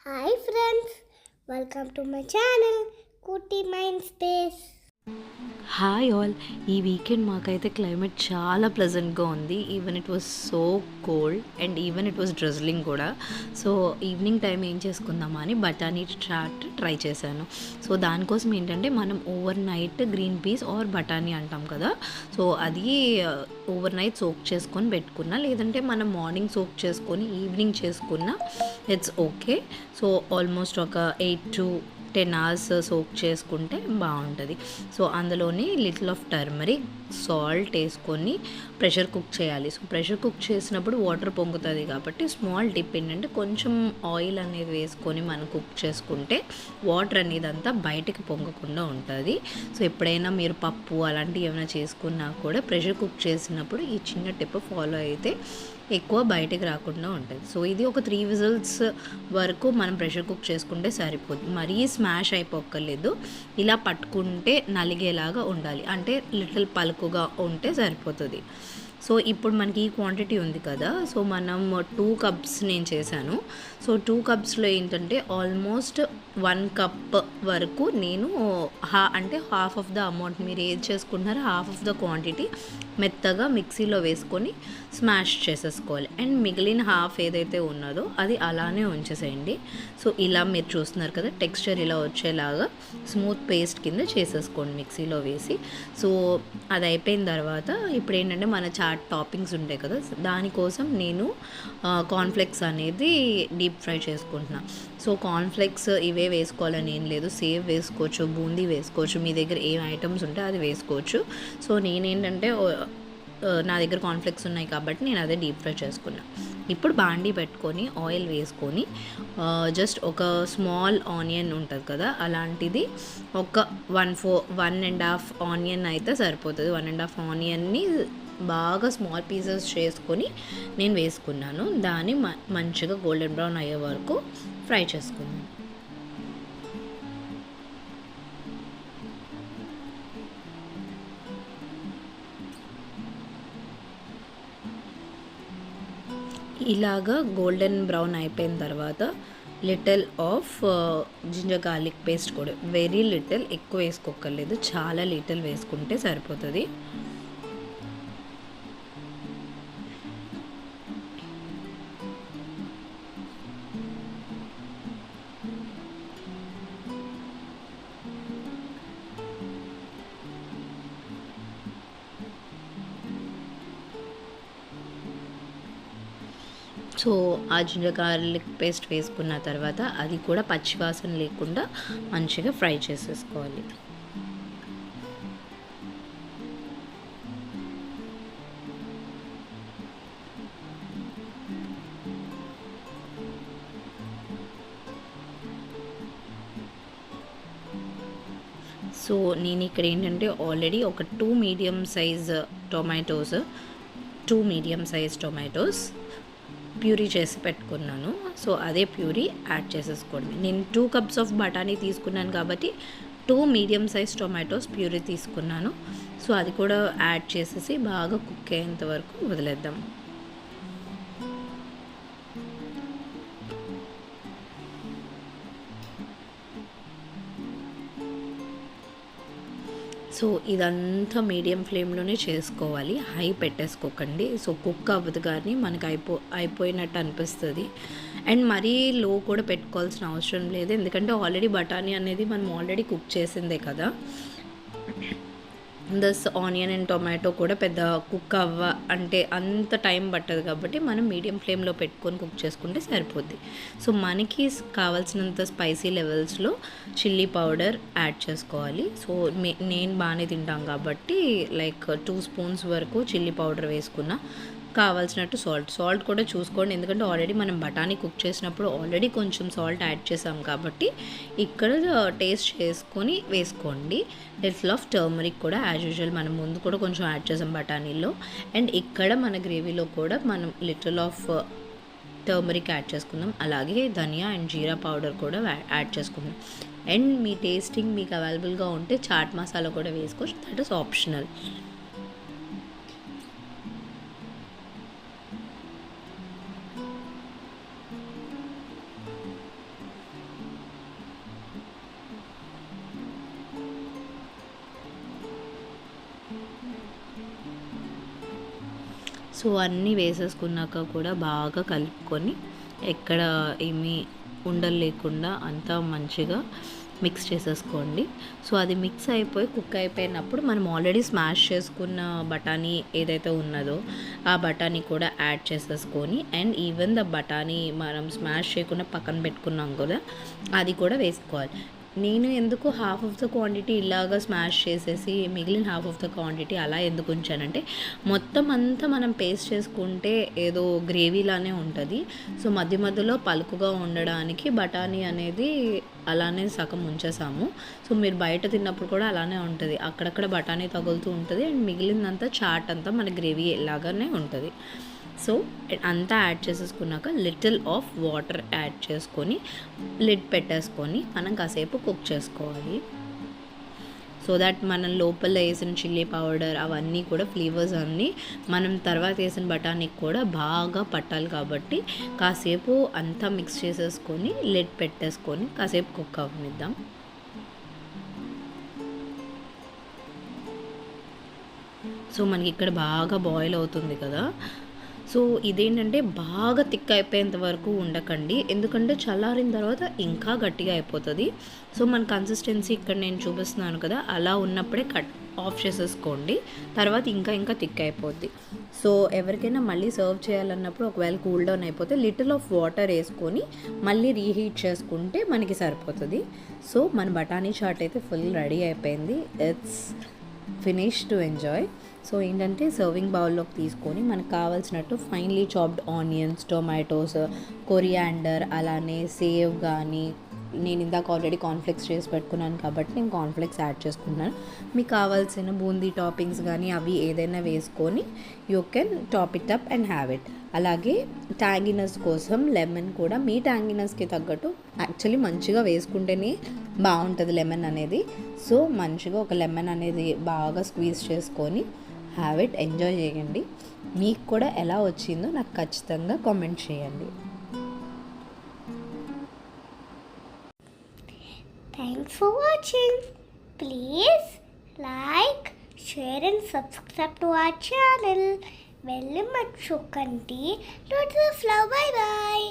Hi friends welcome to my channel Kutti mind space hi all ఈ weekend మాకైతే climate చాలా ప్లెజెంట్గా ఉంది. Even it was so cold and even it was drizzling కూడా. So evening time ఏం చేసుకుందామా అని బఠానీ చాట్ ట్రై చేశాను. సో దానికోసం ఏంటంటే మనం overnight green peas or బఠానీ అంటాం కదా. సో అది ఓవర్ నైట్ సోక్ చేసుకొని పెట్టుకున్నా లేదంటే మనం మార్నింగ్ సోక్ చేసుకొని ఈవినింగ్ చేసుకున్నా ఇట్స్ ఓకే సో ఆల్మోస్ట్ ఒక eight to ten hours soak చేసుకుంటే బాగుంటుంది. సో అందులోని లిటిల్ ఆఫ్ టర్మరిక్ సాల్ట్ వేసుకొని ప్రెషర్ కుక్ చేయాలి. సో ప్రెషర్ కుక్ చేసినప్పుడు వాటర్ పొంగుతుంది కాబట్టి స్మాల్ టిప్ ఏంటంటే కొంచెం ఆయిల్ అనేది వేసుకొని మనం కుక్ చేసుకుంటే వాటర్ అనేది అంతా బయటకు పొంగకుండా ఉంటుంది. సో ఎప్పుడైనా మీరు పప్పు అలాంటివి ఏమైనా చేసుకున్నా కూడా ప్రెషర్ కుక్ చేసినప్పుడు ఈ చిన్న టిప్ ఫాలో అయితే ఎక్కువ బయటకు రాకుండా ఉంటుంది. సో ఇది ఒక త్రీ విజిల్స్ వరకు మనం ప్రెషర్ కుక్ చేసుకుంటే సరిపోతుంది మరీ స్మాష్ అయిపోక్కర్లేదు. ఇలా పట్టుకుంటే నలిగేలాగా ఉండాలి. అంటే లిటిల్ పలుకుగా ఉంటే సరిపోతుంది. సో ఇప్పుడు మనకి ఈ క్వాంటిటీ ఉంది కదా సో మనం టూ కప్స్ నేను చేశాను. సో టూ కప్స్లో ఏంటంటే ఆల్మోస్ట్ వన్ కప్ వరకు నేను హా అంటే హాఫ్ ఆఫ్ ద అమౌంట్ మీరు ఏది చేసుకుంటున్నారో హాఫ్ ఆఫ్ ద క్వాంటిటీ మెత్తగా మిక్సీలో వేసుకొని స్మాష్ చేసేసుకోవాలి. అండ్ మిగిలిన హాఫ్ ఏదైతే ఉన్నదో అది అలానే ఉంచేసేయండి. సో ఇలా మీరు చూస్తున్నారు కదా టెక్స్చర్ ఇలా వచ్చేలాగా స్మూత్ పేస్ట్ కింద చేసేసుకోండి మిక్సీలో వేసి. సో అది అయిపోయిన తర్వాత ఇప్పుడు ఏంటంటే మన చాట్ టాపింగ్స్ ఉంటాయి కదా. దానికోసం నేను కార్న్ఫ్లెక్స్ అనేది డీప్ ఫ్రై చేసుకుంటున్నా. సో కార్న్ఫ్లెక్స్ ఇవే వేసుకోవాలని ఏం లేదు. సేవ్ వేసుకోవచ్చు బూందీ వేసుకోవచ్చు మీ దగ్గర ఏం ఐటమ్స్ ఉంటే అది వేసుకోవచ్చు. సో నేనేంటంటే నా దగ్గర కాన్ఫ్లెక్స్ ఉన్నాయి కాబట్టి నేను అదే డీప్ ఫ్రై చేసుకున్నా. ఇప్పుడు బాండీ పెట్టుకొని ఆయిల్ వేసుకొని జస్ట్ ఒక స్మాల్ ఆనియన్ ఉంటుంది కదా. అలాంటిది ఒక one four one and half onion అయితే సరిపోతుంది. వన్ అండ్ హాఫ్ ఆనియన్ని బాగా స్మాల్ పీసెస్ చేసుకొని నేను వేసుకున్నాను. దాన్ని మంచిగా గోల్డెన్ బ్రౌన్ అయ్యే వరకు ఫ్రై చేసుకున్నాను ఇలాగా గోల్డెన్ బ్రౌన్ అయిపోయిన తర్వాత little of ginger garlic paste కూడా. వెరీ లిటిల్ ఎక్కువ వేసుకోకర్లేదు చాలా లిటిల్ వేసుకుంటే సరిపోతుంది. సో ఆ జింజర్ గార్లిక్ పేస్ట్ వేసుకున్న తర్వాత అది కూడా పచ్చివాసన లేకుండా మంచిగా ఫ్రై చేసేసుకోవాలి. సో నేను ఇక్కడ ఏంటంటే ఆల్రెడీ ఒక two medium size tomatoes two medium size tomatoes puree చేసి పెట్టుకున్నాను. సో అదే ప్యూరీ యాడ్ చేసేసుకోండి. నేను టూ కప్స్ ఆఫ్ బఠానీ తీసుకున్నాను కాబట్టి two medium size tomatoes puree తీసుకున్నాను. సో అది కూడా యాడ్ చేసేసి బాగా కుక్ అయ్యేంత వరకు వదిలేద్దాం. సో ఇదంతా మీడియం ఫ్లేమ్లోనే చేసుకోవాలి. హై పెట్టేసుకోకండి. సో కుక్ అవ్వదు కానీ మనకు అయిపో అయిపోయినట్టు అనిపిస్తుంది. అండ్ మరీ లో కూడా పెట్టుకోవాల్సిన అవసరం లేదు. ఎందుకంటే ఆల్రెడీ బఠానీ అనేది మనం ఆల్రెడీ కుక్ చేసిందే కదా. దస్ ఆనియన్ అండ్ టొమాటో కూడా పెద్ద కుక్ అవ్వ అంటే అంత టైం పట్టదు కాబట్టి మనం మీడియం ఫ్లేమ్లో పెట్టుకొని కుక్ చేసుకుంటే సరిపోద్ది. సో మనకి కావాల్సినంత స్పైసీ లెవెల్స్లో చిల్లీ పౌడర్ యాడ్ చేసుకోవాలి. సో నేను బాగానే తింటాం కాబట్టి లైక్ టూ స్పూన్స్ వరకు చిల్లీ పౌడర్ వేసుకున్నా కావాల్సినట్టు సాల్ట్ సాల్ట్ కూడా చూసుకోండి. ఎందుకంటే ఆల్రెడీ మనం బఠానీ కుక్ చేసినప్పుడు ఆల్రెడీ కొంచెం సాల్ట్ యాడ్ చేసాం కాబట్టి ఇక్కడ టేస్ట్ చేసుకొని వేసుకోండి. లిటిల్ ఆఫ్ టర్మరిక్ కూడా యాజ్ యూజువల్ మనం ముందు కూడా కొంచెం యాడ్ చేసాం బఠానీలో. అండ్ ఇక్కడ మన గ్రేవీలో కూడా మనం లిటిల్ ఆఫ్ టర్మరిక్ యాడ్ చేసుకుందాం. అలాగే ధనియా అండ్ జీరా పౌడర్ కూడా యాడ్ చేసుకుందాం. అండ్ మీ టేస్టింగ్ మీకు అవైలబుల్గా ఉంటే చాట్ మసాలా కూడా వేసుకోవచ్చు. దట్ ఈస్ ఆప్షనల్ సో అన్నీ వేసేసుకున్నాక కూడా బాగా కలుపుకొని ఎక్కడ ఏమీ ఉండలు లేకుండా అంతా మంచిగా మిక్స్ చేసేసుకోండి. సో అది మిక్స్ అయిపోయి కుక్ అయిపోయినప్పుడు మనం ఆల్రెడీ స్మాష్ చేసుకున్న బఠానీ ఏదైతే ఉన్నదో ఆ బఠానీ కూడా యాడ్ చేసేసుకొని అండ్ ఈవెన్ ద బఠానీ మనం స్మాష్ చేయకుండా పక్కన పెట్టుకున్నాం కదా అది కూడా వేసుకోవాలి. నేను ఎందుకు హాఫ్ ఆఫ్ ద క్వాంటిటీ ఇలాగా స్మాష్ చేసేసి మిగిలిన హాఫ్ ఆఫ్ ద క్వాంటిటీ అలా ఎందుకు ఉంచానంటే మొత్తం అంతా మనం పేస్ట్ చేసుకుంటే ఏదో గ్రేవీలానే ఉంటుంది. సో మధ్య మధ్యలో పలుకుగా ఉండడానికి బఠానీ అనేది అలానే సగం ఉంచేసాము. సో మీరు బయట తిన్నప్పుడు కూడా అలానే ఉంటుంది. అక్కడక్కడ బఠానీ తగులుతూ ఉంటుంది. అండ్ మిగిలిందంతా చాట్ అంతా మన గ్రేవీ లాగానే ఉంటుంది. సో అంతా యాడ్ చేసేసుకున్నాక లిటిల్ ఆఫ్ వాటర్ యాడ్ చేసుకొని లిడ్ పెట్టేసుకొని మనం కాసేపు కుక్ చేసుకోవాలి. సో దట్ మనం లోపల వేసిన చిల్లీ పౌడర్ అవన్నీ కూడా ఫ్లేవర్స్ అన్నీ మనం తర్వాత వేసిన బఠానీకి కూడా బాగా పట్టాలి కాబట్టి కాసేపు అంతా మిక్స్ చేసేసుకొని లిడ్ పెట్టేసుకొని కాసేపు కుక్ అవ్వనిద్దాం. సో మనకి ఇక్కడ బాగా బాయిల్ అవుతుంది కదా. సో ఇదేంటంటే బాగా థిక్ అయిపోయేంత వరకు ఉండకండి. ఎందుకంటే చల్లారిన తర్వాత ఇంకా గట్టిగా అయిపోతుంది. సో మన కన్సిస్టెన్సీ ఇక్కడ నేను చూపిస్తున్నాను కదా అలా ఉన్నప్పుడే కట్ ఆఫ్ చేసేసుకోండి. తర్వాత ఇంకా ఇంకా థిక్ అయిపోద్ది. సో ఎవరికైనా మళ్ళీ సర్వ్ చేయాలన్నప్పుడు ఒకవేళ కూల్ డౌన్ అయిపోతే లిటిల్ ఆఫ్ వాటర్ వేసుకొని మళ్ళీ రీహీట్ చేసుకుంటే మనకి సరిపోతుంది. సో మన బఠానీ చాట్ అయితే ఫుల్ రెడీ అయిపోయింది. It's finish to enjoy so ఏంటంటే సర్వింగ్ బౌల్లోకి తీసుకొని మనకు కావాల్సినట్టు finely chopped onions tomatoes coriander అలానే సేవ్ కానీ నేను ఇందాక ఆల్రెడీ కాన్ఫ్లెక్స్ చేసి పెట్టుకున్నాను కాబట్టి నేను కాన్ఫ్లెక్స్ యాడ్ చేసుకుంటున్నాను. మీకు కావాల్సిన బూందీ టాపింగ్స్ కానీ అవి ఏదైనా వేసుకొని you can top it up and have it అలాగే ట్యాంగినస్ కోసం లెమన్ కూడా మీ ట్యాంగినస్కి తగ్గట్టు యాక్చువల్లీ మంచిగా వేసుకుంటేనే బాగుంటుంది లెమన్ అనేది. సో మంచిగా ఒక లెమన్ అనేది బాగా స్క్వీజ్ చేసుకొని హ్యావ్ ఇట్ ఎంజాయ్ చేయండి. మీకు కూడా ఎలా వచ్చిందో నాకు ఖచ్చితంగా కామెంట్ చేయండి. Thanks for watching please like share and subscribe to our channel వెళ్ళి మర్చిపోకండి నోట్ ఫ్లవర్ బాయ్